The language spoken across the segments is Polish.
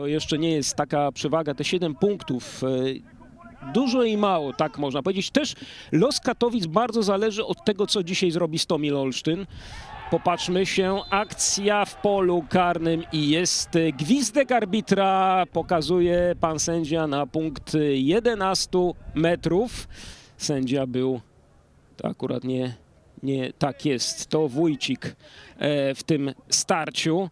to jeszcze nie jest taka przewaga, te 7 punktów. e, Dużo i mało, tak można powiedzieć. Też los Katowic bardzo zależy od tego, co dzisiaj zrobi Stomil Olsztyn. Popatrzmy się, akcja w polu karnym i jest gwizdek arbitra, pokazuje pan sędzia na punkt 11 metrów. Sędzia był, to akurat nie, nie tak jest, to Wójcik e, w tym starciu.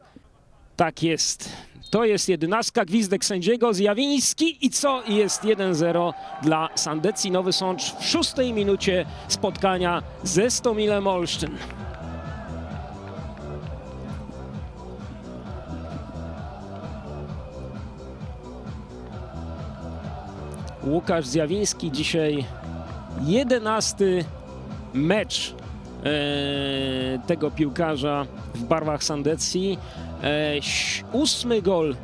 Tak jest. To jest jedenastka, gwizdek sędziego, Zjawiński i co? Jest 1-0 dla Sandecji Nowy Sącz w szóstej minucie spotkania ze Stomilem Olsztyn. Łukasz Zjawiński dzisiaj jedenasty mecz tego piłkarza w barwach Sandecji. E, ósmy gol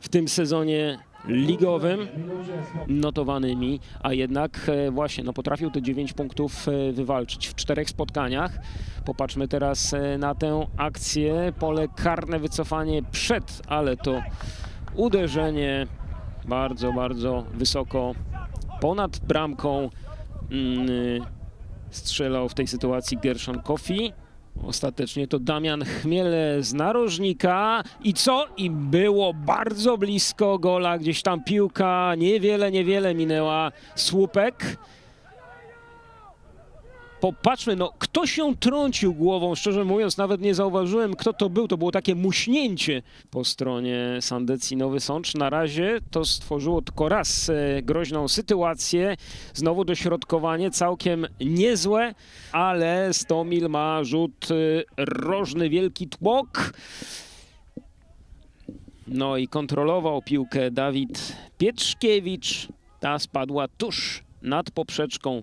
w tym sezonie ligowym notowanymi, a jednak e, właśnie no, potrafił te 9 punktów e, wywalczyć w czterech spotkaniach. Popatrzmy teraz e, na tę akcję. Pole karne, wycofanie przed, ale to uderzenie bardzo, bardzo wysoko ponad bramką. Mm, strzelał w tej sytuacji Gershon Kofi. Ostatecznie to Damian Chmiele z narożnika. I co? I było bardzo blisko gola. Gdzieś tam piłka niewiele, niewiele minęła słupek. Popatrzmy, no kto się trącił głową, szczerze mówiąc, nawet nie zauważyłem, kto to był. To było takie muśnięcie po stronie Sandecji Nowy Sącz. Na razie to stworzyło tylko raz e, groźną sytuację. Znowu dośrodkowanie całkiem niezłe, ale Stomil ma rzut e, rożny, wielki tłok. No i kontrolował piłkę Dawid Pietrzkiewicz. Ta spadła tuż nad poprzeczką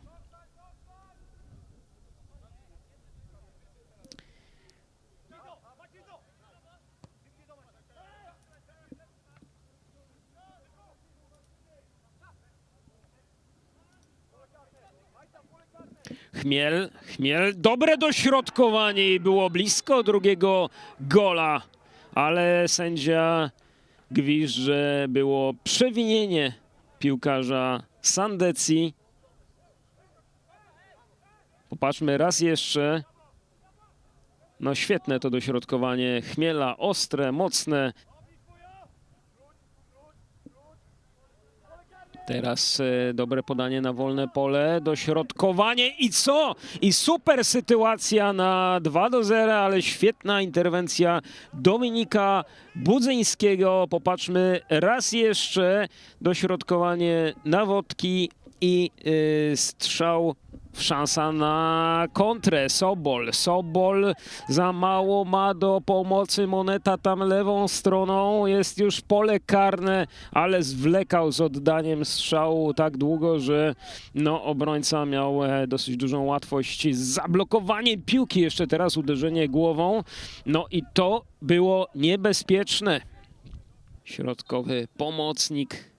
Chmiel, Chmiel, dobre dośrodkowanie i było blisko drugiego gola, ale sędzia gwizdł, że było przewinienie piłkarza Sandecji. Popatrzmy raz jeszcze. No świetne to dośrodkowanie Chmiela, ostre, mocne. Teraz e, dobre podanie na wolne pole, dośrodkowanie i co? I super sytuacja na 2 do 0, ale świetna interwencja Dominika Budzyńskiego. Popatrzmy raz jeszcze, dośrodkowanie na wodki i y, strzał szansa na kontrę. Sobol. Sobol za mało ma do pomocy. Moneta tam lewą stroną. Jest już pole karne, ale zwlekał z oddaniem strzału tak długo, że no, obrońca miał e, dosyć dużą łatwość z zablokowaniem piłki. Jeszcze teraz uderzenie głową. No i to było niebezpieczne. Środkowy pomocnik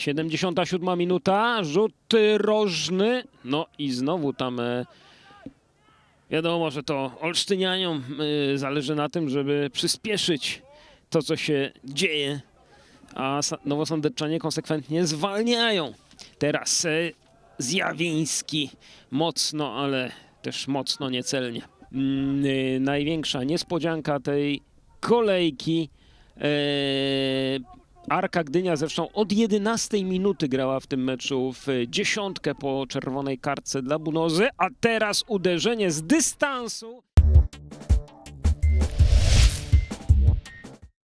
77 minuta, rzut rożny. No i znowu tam e, wiadomo, że to Olsztynianiom y, zależy na tym, żeby przyspieszyć to, co się dzieje, a nowosądeczanie konsekwentnie zwalniają. Teraz e, Zjawiński mocno, ale też mocno niecelnie. Mm, największa niespodzianka tej kolejki. Arka Gdynia zresztą od 11 minuty grała w tym meczu w dziesiątkę po czerwonej kartce dla Bunozy, a teraz uderzenie z dystansu.